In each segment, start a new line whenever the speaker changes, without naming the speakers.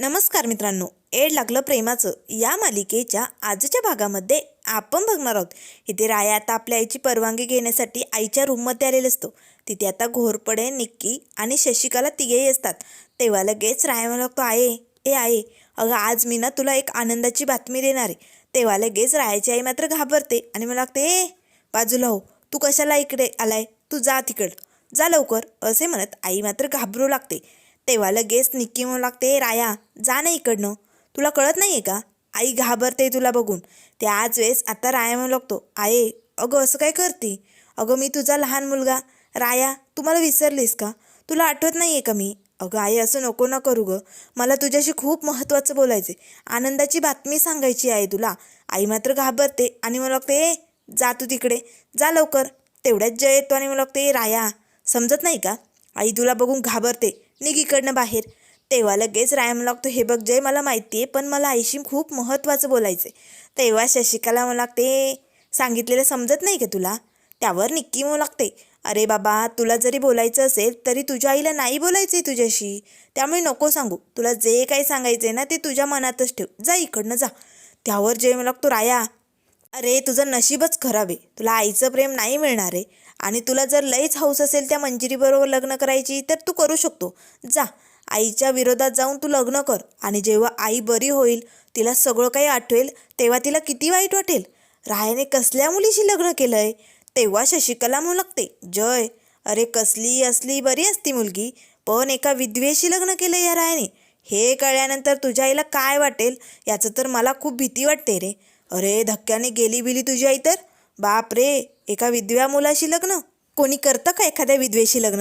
नमस्कार मित्रांनो एड लागलं प्रेमाचं. या मालिकेच्या आजच्या भागामध्ये आपण बघणार आहोत. इथे राया आता आपल्या आईची परवानगी घेण्यासाठी आईच्या रूममध्ये आलेला असतो. तिथे आता घोरपडे निक्की आणि शशिकाला तिघेही असतात. तेव्हा लगेच राया मला लागतो आहे ए आहे अगं आज मी ना तुला एक आनंदाची बातमी देणार आहे. तेव्हा लगेच रायाची आई मात्र घाबरते आणि मला लागते ए बाजूला हो तू कशाला इकडे आलाय? तू जा तिकड. जा लवकर. असे म्हणत आई मात्र घाबरू लागते. तेव्हा लगेच निक्की म्हणू लागते राया जा ना इकडनं. तुला कळत नाही आहे का? आई घाबरते तुला बघून. त्याच वेळेस आता राया म्हणू लागतो आये अगं असं काय करते? अगं मी तुझा लहान मुलगा. राया तू मला विसरलीस का? तुला आठवत नाही आहे का मी? अगं आई असं नको ना करू गं. मला तुझ्याशी खूप महत्त्वाचं बोलायचं आहे आनंदाची बातमी सांगायची आहे तुला. आई मात्र घाबरते आणि मला लागते ए जा तू तिकडे. जा लवकर. तेवढ्याच जय येतो आणि मला लागते राया समजत नाही का? आई तुला बघून घाबरते. निघ इकडनं बाहेर. तेव्हा लगेच राया मला लागतो हे बघ जय मला माहिती आहे पण मला आईशी खूप महत्त्वाचं बोलायचं आहे तेव्हा शशिकाला मला लागते सांगितलेलं समजत नाही का तुला? त्यावर निक्की म्हणू लागते अरे बाबा तुला जरी बोलायचं असेल तरी तुझ्या आईला नाही बोलायचं आहे तुझ्याशी. त्यामुळे नको सांगू. तुला जे काही सांगायचं आहे ना ते तुझ्या मनातच ठेव. जा इकडनं जा. त्यावर जय मला लागतो राया अरे तुझं नशीबच खराब आहे. तुला आईचं प्रेम नाही मिळणार आहे. आणि तुला जर लईच हौस असेल त्या मंजिरीबरोबर लग्न करायची तर तू करू शकतो. जा. आईच्या विरोधात जाऊन तू लग्न कर आणि जेव्हा आई बरी होईल तिला सगळं काही आठवेल तेव्हा तिला किती वाईट वाटेल? रायाने कसल्या मुलीशी लग्न केलं आहे तेव्हा शशिकला म्हणू लागते जय. अरे कसली असली बरी असती मुलगी पण एका विधवेशी लग्न केलं या रायाने. हे कळल्यानंतर तुझ्या आईला काय वाटेल याचं तर मला खूप भीती वाटते रे. अरे धक्क्याने गेली बिली तुझी आई तर? बाप रे एका विधव्या मुलाशी लग्न? कोणी करतं का एखाद्या विधवेशी लग्न?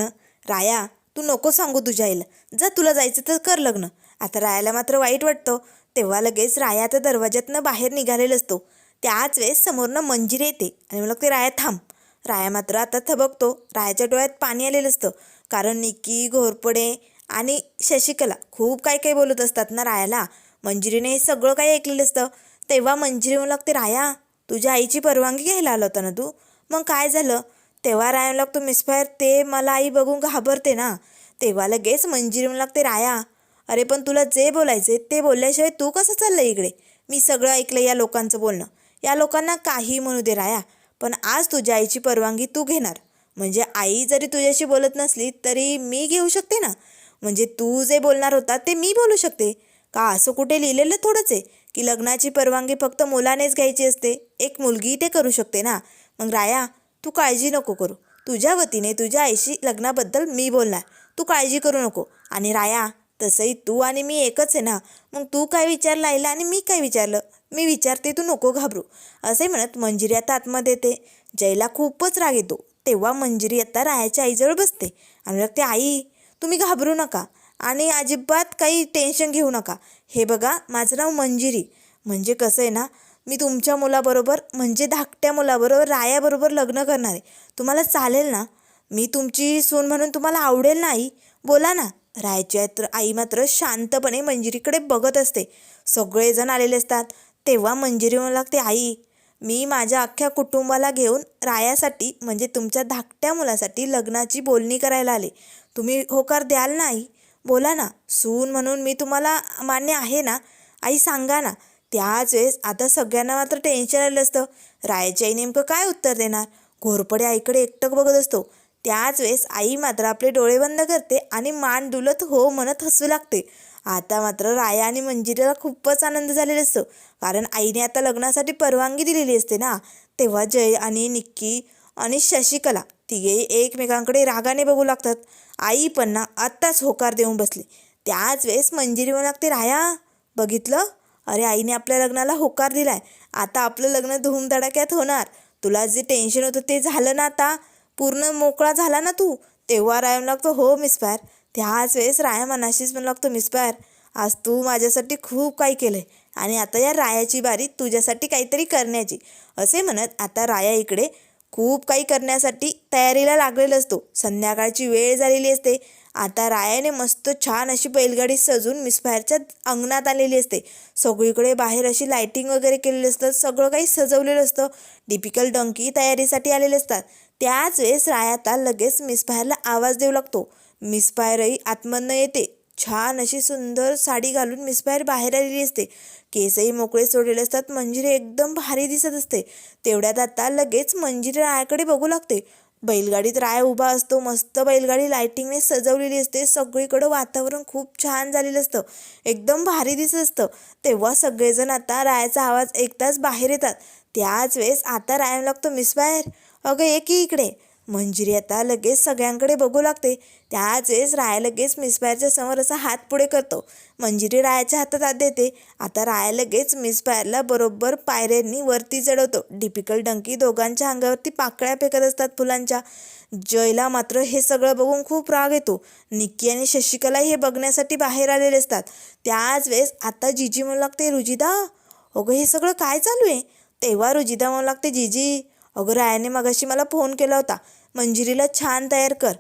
राया तू नको सांगू तुझ्या आईला. जर तुला जायचं तर कर लग्न. आता रायाला मात्र वाईट वाटतं. तेव्हा लगेच राया तर दरवाज्यातनं बाहेर निघालेला असतो. त्याच वेळेस समोरनं मंजिरी येते आणि मला ते राया थांब. राया मात्र आता थबकतो. रायाच्या डोळ्यात पाणी आलेलं असतं. कारण निकी घोरपडे आणि शशिकला खूप काही काही बोलत असतात ना रायाला. मंजिरीने हे सगळं काही ऐकलेलं असतं? तेव्हा मंजिरी म्हणू लागते राया तुझ्या आईची परवानगी घ्यायला आला होता ना तू? मग काय झालं? तेव्हा राया म्हणू लागतो मिसफायर ते मला आई बघून घाबरते ना. तेव्हा लगेच मंजिरी म्हणला लागते राया अरे पण तुला जे बोलायचे ते बोलल्याशिवाय तू कसं चाललं इकडे? मी सगळं ऐकलं या लोकांचं बोलणं. या लोकांना काही म्हणू दे राया पण आज तुझ्या आईची परवानगी तू घेणार. म्हणजे आई जरी तुझ्याशी बोलत नसली तरी मी घेऊ शकते ना? म्हणजे तू जे बोलणार होता ते मी बोलू शकते. का असं कुठे लिहिलेलं थोडंच आहे? की लग्नाची परवानगी फक्त मुलानेच घ्यायची असते. एक मुलगी ते करू शकते ना. मग राया तू काळजी नको करू. तुझ्या वतीने तुझ्या आईशी लग्नाबद्दल मी बोलणार. तू काळजी करू नको. आणि राया तसंही तू आणि मी एकच आहे ना. मग तू काय विचारलं आईला आणि मी काय विचारलं? मी विचारते तू नको घाबरू. असे म्हणत मंजिरी आता आतमध्ये येते. जयला खूपच राग येतो. तेव्हा मंजिरी आता रायाच्या आईजवळ बसते. आणि लागते आई तुम्ही घाबरू नका. आणि अजिबात काही टेन्शन घेऊ नका. हे बघा माझं नाव मंजिरी. म्हणजे कसं आहे ना मी तुमच्या मुलाबरोबर म्हणजे धाकट्या मुलाबरोबर रायाबरोबर लग्न करणार आहे. तुम्हाला चालेल ना? मी तुमची सून म्हणून तुम्हाला आवडेल ना आई? बोला ना. रायची आई तर आई मात्र शांतपणे मंजिरीकडे बघत असते. सगळेजण आलेले असतात. तेव्हा मंजिरी म्हणू लागते आई मी माझ्या अख्ख्या कुटुंबाला घेऊन रायासाठी म्हणजे तुमच्या धाकट्या मुलासाठी लग्नाची बोलणी करायला आले. तुम्ही होकार द्याल ना आई? बोला ना सून म्हणून मी तुम्हाला मान्य आहे ना? आई सांगा ना. त्याच वेळेस आता सगळ्यांना मात्र टेन्शन आलं असतं. रायाची आई नेमकं काय उत्तर देणार? घोरपडे आईकडे एकटक बघत असतो. त्याच वेळेस आई मात्र आपले डोळे बंद करते आणि मान डुलत हो म्हणत हसू लागते. आता मात्र राया आणि मंजिरीला खूपच आनंद झालेला असतो. कारण आईने आता लग्नासाठी परवानगी दिलेली असते ना? तेव्हा जय आणि निक्की आणि शशिकला तिघे एकमेकांकडे रागाने बघू लागतात. आई पण ना आत्ताच होकार देऊन बसली. त्याच वेळेस मंजिरी म्हणू लागते राया बघितलं? अरे आईने आपल्या लग्नाला होकार दिलाय. आता आपलं लग्न धूमधडाक्यात होणार. तुला जे टेन्शन होतं ते झालं ना आता. पूर्ण मोकळा झाला ना तू? तेव्हा राया म्हणू लागतो हो मिसपायर त्याच वेळेस राया मनाशीच म्हणू लागतो मिसपायर आज तू माझ्यासाठी खूप काही केलं आहे आणि आता या रायाची बारी तुझ्यासाठी काहीतरी करण्याची. असे म्हणत आता राया इकडे खूप काही करण्यासाठी तयारीला लागलेला असतो. संध्याकाळची वेळ झालेली असते. आता रायाने मस्त छान अशी बैलगाडी सजून मिसफायरच्या अंगणात आलेली असते. सगळीकडे बाहेर अशी लायटिंग वगैरे केलेली असतं सगळं काही सजवलेलं असतं. डिपिकल डंकी तयारीसाठी आलेले असतात. त्याच वेळेस राया आता लगेच मिसफायरला आवाज देऊ लागतो. मिसफायरही आतमधनं येते. छान अशी सुंदर साडी घालून मिस बाहेर बाहेर आलेली असते. केसही मोकळे सोडलेले असतात मंजिरी एकदम भारी दिसत असते. तेवढ्यात आता लगेच मंजिरी रायाकडे बघू लागते. बैलगाडीत राय उभा असतो मस्त बैलगाडी लायटिंगने सजवलेली असते. सगळीकडं वातावरण खूप छान झालेलं असतं. एकदम भारी दिसत असतं. तेव्हा सगळेजण आता रायाचा आवाज ऐकताच बाहेर येतात. त्याच वेळेस आता राय लागतो मिस बाहेर अगं ये की इकडे. मंजिरी आता लगेच सगळ्यांकडे बघू लागते. त्याच वेळेस राया लगेच मिसबायरच्या समोर असा हात पुढे करतो. मंजिरी रायाच्या हातात हात देते. आता राया लगेच मिसबायरला बरोबर पायऱ्यांनी वरती चढवतो. डिपिकल डंकी दोघांच्या अंगावरती पाकळ्या फेकत असतात फुलांच्या. जयला मात्र हे सगळं बघून खूप राग येतो. निक्की आणि शशिकला हे बघण्यासाठी बाहेर आलेले असतात. त्याच वेळेस आता जिजी म्हणू लागते रुजिदा अगं हे सगळं काय चालू आहे? तेव्हा रुजिदा म्हणू लागते जिजी अगं रायाने मगाशी मला फोन केला होता. मंजिरीला छान तयार कर.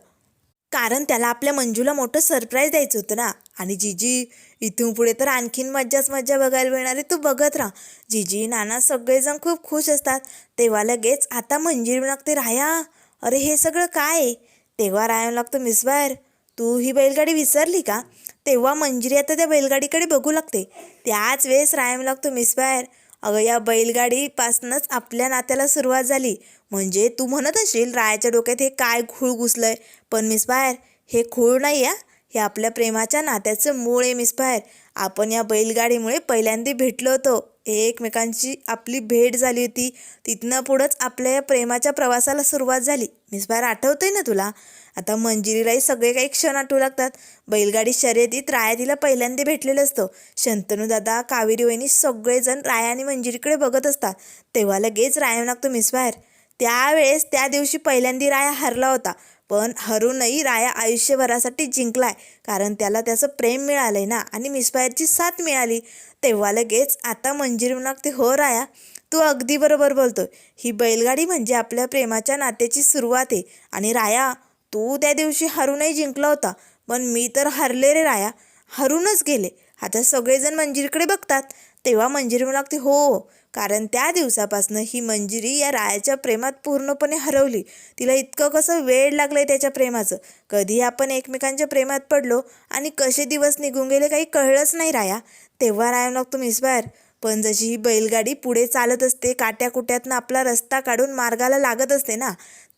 कारण त्याला आपल्या मंजूला मोठं सरप्राईज द्यायचं होतं ना. आणि जिजी इथून पुढे तर आणखीन मज्जाच मज्जा बघायला मिळणार आहे. तू बघत राहा. जिजी नाना सगळेजण खूप खुश असतात. तेव्हा लगेच आता मंजिरी लागते राया. अरे हे सगळं काय? आहे तेव्हा राया लागतो मिस बायर तू ही बैलगाडी विसरली का? तेव्हा मंजिरी आता त्या बैलगाडीकडे बघू लागते. त्याच वेळेस रायम लागतो मिस बायर अगं या बैलगाडीपासूनच आपल्या नात्याला सुरुवात झाली. म्हणजे तू म्हणत असशील रायाच्या डोक्यात हे काय खूळ घुसलंय? पण मिस बाहेर हे खूळ नाही या हे आपल्या प्रेमाच्या नात्याचं मूळ आहे मिस बाहेर. आपण या बैलगाडीमुळे पहिल्यांदा भेटलो होतो. एकमेकांची आपली भेट झाली होती. तिथनं पुढंच आपल्या या प्रेमाच्या प्रवासाला सुरुवात झाली. मिस बाहेर आठवतंय ना तुला? आता मंजिरीलाही सगळे काही क्षण आठवू लागतात. बैलगाडी शर्यतीत राया तिला पहिल्यांदा भेटलेलं असतं. शंतनूदादा कावेरी वहिनी सगळेजण राया आणि मंजिरीकडे बघत असतात. तेव्हा लगेच राया लागतो मिस बाहेर त्यावेळेस त्या दिवशी पहिल्यांदा राया हरला होता. पण हरूनही राया आयुष्यभरासाठी जिंकलाय कारण त्याला त्याचं प्रेम मिळालंय ना आणि मिसफायरची साथ मिळाली. तेव्हा लगेच आता मंजिरी लागते हो राया तू अगदी बरोबर बोलतो ही बैलगाडी म्हणजे आपल्या प्रेमाच्या नात्याची सुरुवात आहे. आणि राया तू त्या दिवशी हरूनही जिंकला होता पण मी तर हरले रे राया. हरूनच गेले. आता सगळेजण मंजिरीकडे बघतात. तेव्हा मंजिरी म्हणू लागते हो. कारण त्या दिवसापासनं ही मंजिरी या रायाच्या प्रेमात पूर्णपणे हरवली. तिला इतकं कसं वेळ लागलंय त्याच्या प्रेमाचं. कधी आपण एकमेकांच्या प्रेमात पडलो आणि कसे दिवस निघून गेले काही कळलंच नाही राया. तेव्हा राया लागतो मिस बाहेर पण जशी ही बैलगाडी पुढे चालत असते काट्याकुट्यातनं आपला रस्ता काढून मार्गाला लागत असते ना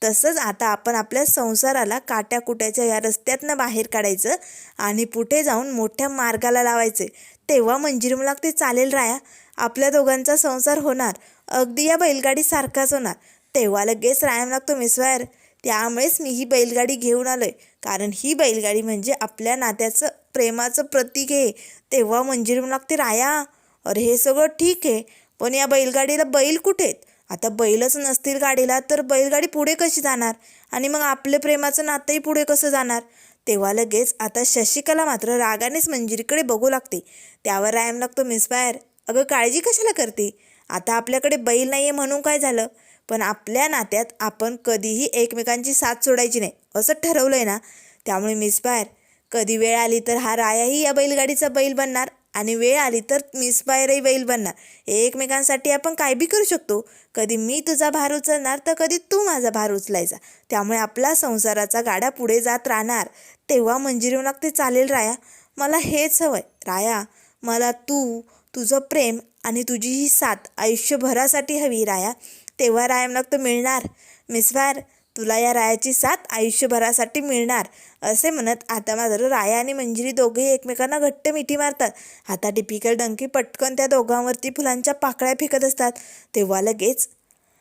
तसंच आता आपण आपल्या संसाराला काट्याकुट्याच्या या रस्त्यातनं बाहेर काढायचं आणि पुढे जाऊन मोठ्या मार्गाला लावायचे तेव्हा मंजिरी मला चालेल राया. आपल्या दोघांचा संसार होणार. अगदी या बैलगाडीसारखाच होणार. तेव्हा लगेच राया लागतो मिसवायर त्यामुळेच मी ही बैलगाडी घेऊन आलोय. कारण ही बैलगाडी म्हणजे आपल्या नात्याचं प्रेमाचं प्रतीक आहे. तेव्हा मंजिरी मला लागते राया अरे हे सगळं ठीक आहे. पण या बैलगाडीला बैल कुठे आहेत? आता बैलच नसतील गाडीला तर बैलगाडी पुढे कशी जाणार? आणि मग आपले प्रेमाचं नातंही पुढे कसं जाणार? तेव्हा लगेच आता शशिकला मात्र रागानेच मंजिरीकडे बघू लागते. त्यावर रायम लागतो मिसबायर अगं काळजी कशाला करते? आता आपल्याकडे बैल नाही आहे म्हणून काय झालं? पण आपल्या नात्यात आपण कधीही एकमेकांची साथ सोडायची नाही असं ठरवलं आहे ना? त्यामुळे मिसबायर कधी वेळ आली तर हा रायाही या बैलगाडीचा बैल बनणार आणि वेळ आली तर मिसबायरही बैल बनणार. एकमेकांसाठी आपण काय बी करू शकतो. कधी मी तुझा भार उचलणार तर कधी तू माझा भार उचलायचा. त्यामुळे आपला संसाराचा गाडा पुढे जात राहणार. तेव्हा मंजिरी लागते चालेल राया. मला हेच हवंय. राया मला तू तुझं प्रेम आणि तुझी ही साथ आयुष्यभरासाठी हवी राया. तेव्हा राया लागतं मिळणार. मिसवार तुला या रायाची साथ आयुष्यभरासाठी मिळणार असे म्हणत आता मात्र राया आणि मंजिरी दोघेही एकमेकांना घट्ट मिठी मारतात. आता टिपिकल डंकी पटकन त्या दोघांवरती फुलांच्या पाकळ्या फेकत असतात. तेव्हा लगेच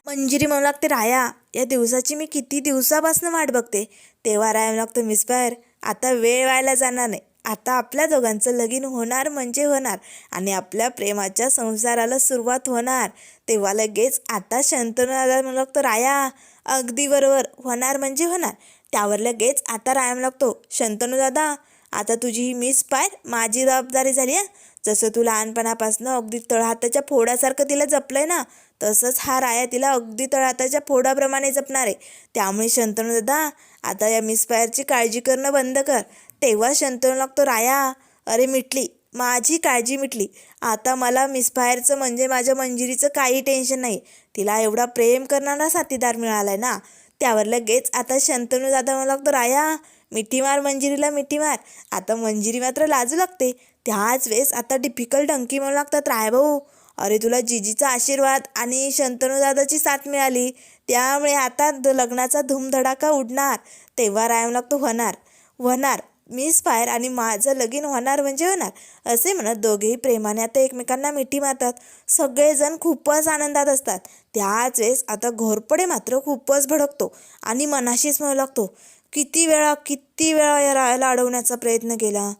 मंजिरी म्हणू लागते राया या दिवसाची मी किती दिवसापासून वाट बघते. तेव्हा राया म्हणू लागतो मिस बाहेर आता वेळ व्हायला जाणार नाही. आता आपल्या दोघांचं लगीन होणार म्हणजे होणार आणि आपल्या प्रेमाच्या संसाराला सुरुवात होणार. तेव्हा लगेच आता शंतनू दादा म्हणू लागतो राया अगदी बरोबर. होणार म्हणजे होणार. त्यावर लगेच आता रायाम लागतो. शंतनू दादा आता तुझी ही मिस पाय माझी जबाबदारी झाली आहे जसं तू लहानपणापासून अगदी तळहाताच्या फोडासारखं तिला जपलंय ना तसंच हा राया तिला अगदी तळहाताच्या फोडाप्रमाणे जपणार. आहे त्यामुळे शंतनू दादा आता या मिस पायरची काळजी करणं बंद कर. तेव्हा शंतनू लागतो राया अरे मिटली माझी काळजी मिटली. आता मला मिसफायरचं म्हणजे माझ्या मंजिरीचं काही टेन्शन नाही. तिला एवढा प्रेम करणारा साथीदार मिळाला आहे ना. त्यावर लगेच आता शंतनू दादा मला लागतो राया मिठी मार मंजिरीला मिठी मार. आता मंजिरी मात्र लाजू लागते. त्याच वेळेस आता डिफिकल्ट डंकी म्हणू लागतात रायभाऊ अरे तुला जिजीचा आशीर्वाद आणि शंतनूदादाची साथ मिळाली. त्यामुळे आता द लग्नाचा धूमधडाका उडणार. तेव्हा राय लागतो होणार होणार. मिस फायर आणि माझं लगीन होणार म्हणजे होणार असे म्हणत दोघेही प्रेमाने आता एकमेकांना मिठी मारतात. सगळेजण खूपच आनंदात असतात. त्याच वेळेस आता घोरपडे मात्र खूपच भडकतो आणि मनाशीच म्हणू लागतो. किती वेळा किती वेळा या रायाला अडवण्याचा प्रयत्न केला?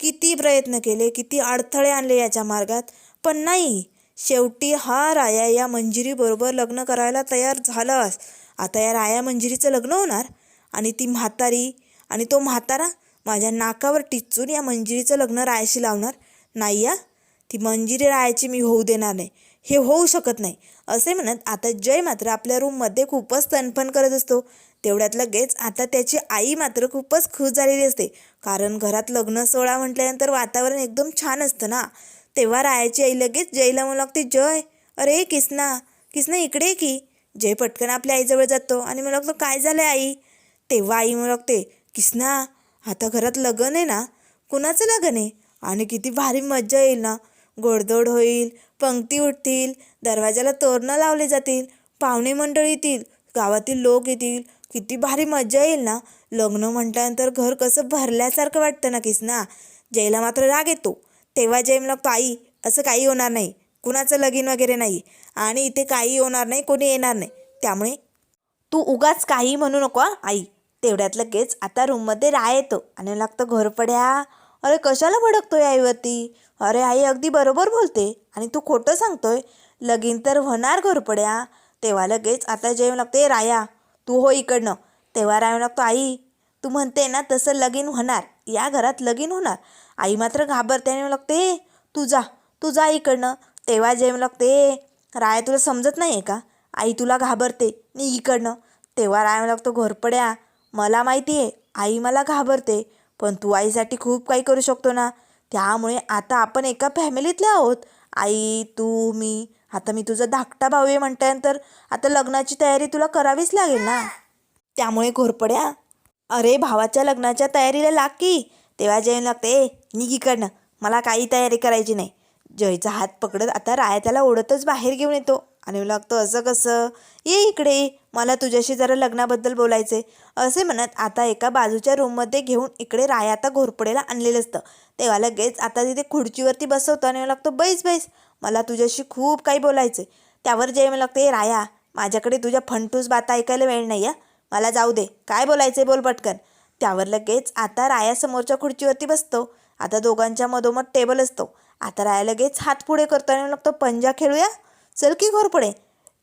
किती प्रयत्न केले? किती अडथळे आणले याच्या मार्गात? पण नाही. शेवटी हा राया या मंजिरीबरोबर लग्न करायला तयार झालाच. आता या राया मंजिरीचं लग्न होणार? आणि ती म्हातारी आणि तो म्हातारा माझ्या नाकावर टिचून या मंजिरीचं लग्न रायाशी लावणार? नाही या ती मंजिरी रायाची मी होऊ देणार नाही. हे होऊ शकत नाही. असे म्हणत आता जय मात्र आपल्या रूममध्ये खूपच तणफण करत असतो. तेवढ्यात लगेच आता त्याची आई मात्र खूपच खुश झालेली असते. कारण घरात लग्न सोहळा म्हटल्यानंतर वातावरण एकदम छान असतं ना. तेव्हा रायाची आई लगेच जयला म्हणू लागते जय अरे किसना किसना इकडे की. जय पटकन आपल्या आईजवळ जातो आणि म्हणू लागतो काय झालं आई? तेव्हा आई म्हणू लागते किसना आता घरात लग्न आहे ना कुणाचं लग्न आहे? आणि किती भारी मज्जा येईल ना. गोडदोड होईल पंक्ती उठतील दरवाजाला तोरणं लावले जातील पाहुणे मंडळी येतील गावातील लोक येतील. किती भारी मज्जा येईल ना. लग्न म्हटल्यानंतर घर कसं भरल्यासारखं वाटतं ना. किसना जयला मात्र राग येतो तेव्हा जय लागतो असं काही होणार नाही. कुणाचं लगीन वगैरे नाही. आणि इथे काही होणार नाही कोणी येणार नाही. त्यामुळे तू उगाच काही म्हणू नको आई. तेवढ्यात लगेच आता रूममध्ये राय येतो आणि लागतं घोरपड्या अरे कशाला भडकतोय आईवरती? अरे आई अगदी बरोबर बोलते आणि तू खोटं सांगतोय. लगीन तर होणार घोरपड्या तेव्हा लगेच आता जेव लागते राया तू हो इकडनं. तेव्हा राय लागतो आई तू म्हणते ना तसं लगीन होणार या घरात लगीन होणार. आई मात्र घाबरते आणि लागते तू जा तू जा इकडनं. तेव्हा जेव लागते राय तुला समजत नाही आहे का? आई तुला घाबरते मी इकडनं. तेव्हा राय लागतो घोरपड्या मला माहिती आहे आई मला घाबरते पण तू आईसाठी खूप काही करू शकतो ना. त्यामुळे आता आपण एका फॅमिलीतले आहोत. आई तू मी. आता मी तुझा धाकटा भाऊ आहे म्हटल्यानंतर आता लग्नाची तयारी तुला करावीच लागेल ना. त्यामुळे घोरपड्या. अरे भावाच्या लग्नाच्या तयारीला लाग की. तेव्हा जेवण लागते. ए इकडनं. मला काही तयारी करायची नाही. जयचा हात पकडत आता राया त्याला ओढतच बाहेर घेऊन येतो. आणि लागतो असं कसं? ये इकडे. मला तुझ्याशी जरा लग्नाबद्दल बोलायचं आहे असे म्हणत आता एका बाजूच्या रूममध्ये घेऊन इकडे राया आता घोरपडेला आणलेलं असतं. तेव्हा लगेच आता तिथे खुर्चीवरती बसवतो आणि लागतो बैस बैस मला तुझ्याशी खूप काही बोलायचं त्यावर जे मला लागते राया माझ्याकडे तुझ्या फंटूस बाता ऐकायला वेळ नाही आहे मला जाऊ दे. काय बोलायचे बोल पटकन. त्यावर लगेच आता राया समोरच्या खुर्चीवरती बसतो. आता दोघांच्या मधोमध टेबल असतो. आता राया लगेच हात पुढे करतो आणि लागतो पंजा खेळूया? चल की घोरपडे.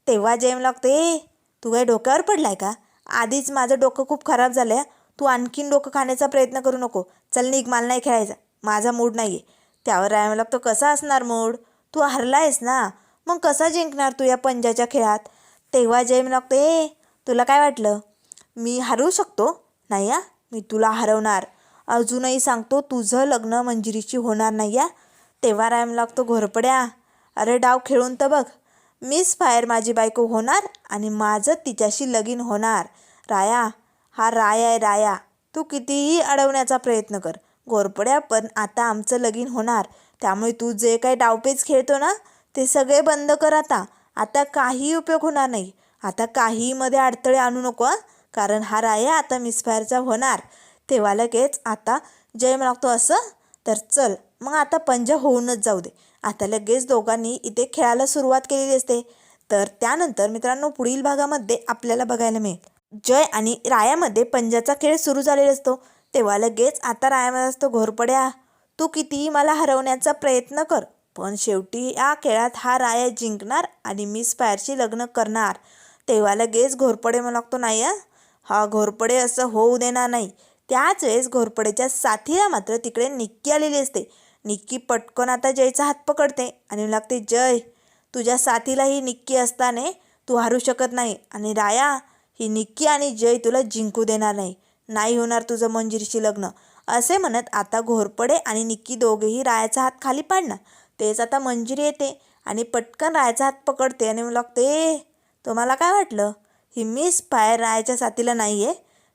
तेव्हा जेम लागते तू काय डोक्यावर पडलाय का? आधीच माझं डोकं खूप खराब झालं आहे तू आणखीन डोकं खाण्याचा प्रयत्न करू नको. चल निघ मला नाही खेळायचा. माझा मूड नाही आहे त्यावर राया लागतो कसा असणार मूड? तू हरला आहेस ना? मग कसा जिंकणार तू या पंजाच्या खेळात? तेव्हा जेम लागतो ए तुला काय वाटलं? मी हरवू शकतो? नाही या मी तुला हरवणार. अजूनही सांगतो तुझं लग्न मंजिरीची होणार नाही या तेव्हा रायम लागतो घोरपड्या अरे डाव खेळून तर बघ. मिस फायर माझी बायको होणार आणि माझं तिच्याशी लगीन होणार. राया हा राया आहे राया. तू कितीही अडवण्याचा प्रयत्न कर. घोरपड्या पण आता आमचं लगीन होणार. त्यामुळे तू जे काही डावपेच खेळतो ना ते सगळे बंद कर आता. आता काही उपयोग होणार नाही. आता काहीमध्ये अडथळे आणू नको कारण हा राया आता मिसफायरचा होणार. तेव्हा लगेच आता जय लागतो असं? तर चल मग आता पंजा होऊनच जाऊ दे. आता लगेच दोघांनी इथे खेळायला सुरुवात केलेली असते. तर त्यानंतर मित्रांनो पुढील भागामध्ये आपल्याला बघायला मिळेल. जय आणि रायामध्ये पंजाचा खेळ सुरू झालेला असतो. तेव्हा लगेच आता रायामध्ये असतो घोरपड्या. तू कितीही मला हरवण्याचा प्रयत्न कर पण शेवटी या खेळात हा राया जिंकणार आणि मिस फायरशी लग्न करणार. तेव्हा लगेच घोरपडे मला लागतो नाही हा? घोरपडे असं होऊ देणार नाही. त्याच वेळेस घोरपडेच्या साथीला मात्र तिकडे निक्की आलेली असते. निक्की पटकन आता जयचा हात पकडते आणि लागते जय तुझ्या साथीला ही निक्की असताना तू हारू शकत नाही. आणि राया ही निक्की आणि जय तुला जिंकू देणार नाही. नाही होणार तुझं मंजिरीशी लग्न. असे म्हणत आता घोरपडे आणि निक्की दोघेही रायाचा हात खाली पाडणार तेच आता मंजिरी येते आणि पटकन रायाचा हात पकडते आणि लागते तुम्हाला काय वाटलं? ही मिस फायर रायाच्या साथीला नाही आहे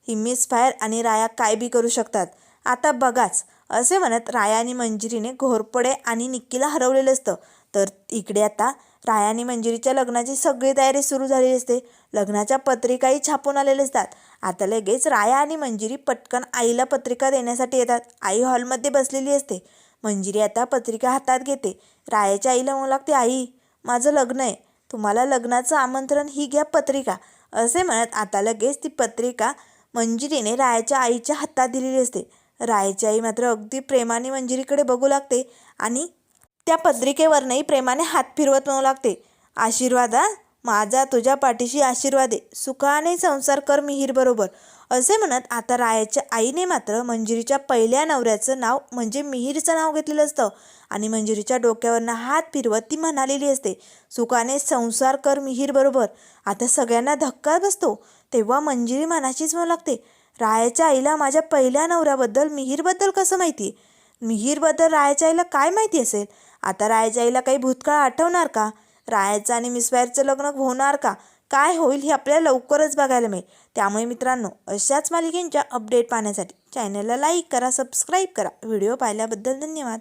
ही मिस फायर आणि राया काय बी करू शकतात. आता बघाच. असे म्हणत राया आणि मंजिरीने घोरपडे आणि निक्कीला हरवलेलं असतं. तर इकडे आता राया आणि मंजिरीच्या लग्नाची सगळी तयारी सुरू झालेली असते. लग्नाच्या पत्रिकाही छापून आलेल्या असतात. आता लगेच राया आणि मंजिरी पटकन आईला पत्रिका देण्यासाठी येतात. आई हॉलमध्ये बसलेली असते. मंजिरी आता पत्रिका हातात घेते. रायाच्या आईला म्हणू लागते आई माझं लग्न आहे. तुम्हाला लग्नाचं आमंत्रण ही घ्या पत्रिका. असे म्हणत आता लगेच ती पत्रिका मंजिरीने रायाच्या आईच्या हातात दिलेली असते. रायाची आई मात्र अगदी प्रेमाने मंजिरीकडे बघू लागते आणि त्या पत्रिकेवरनंही प्रेमाने हात फिरवत म्हणू लागते. आशीर्वाद हा? माझा तुझ्या पाठीशी आशीर्वाद आहे. सुखाने संसार कर मिहीर बरोबर. असे म्हणत आता रायाच्या आईने मात्र मंजिरीच्या पहिल्या नवऱ्याचं नाव म्हणजे मिहीरचं नाव घेतलेलं असतं. आणि मंजिरीच्या डोक्यावरनं हात फिरवत ती म्हणालेली असते सुखाने संसार कर मिहीर बरोबर. आता सगळ्यांना धक्का बसतो. तेव्हा मंजिरी मनाशीच म्हणू लागते रायाच्या आईला माझ्या पहिल्या नवऱ्याबद्दल मिहीरबद्दल कसं माहिती? मिहीरबद्दल रायाच्या आईला काय माहिती असेल? आता रायाच्या आईला काही भूतकाळ आठवणार का? रायाचं आणि मिसफायरचं लग्न होणार का? काय होईल हे आपल्याला लवकरच बघायला मिळेल. त्यामुळे मित्रांनो अशाच मालिकेंच्या अपडेट पाहण्यासाठी चॅनलला लाईक करा सबस्क्राईब करा. व्हिडिओ पाहिल्याबद्दल धन्यवाद.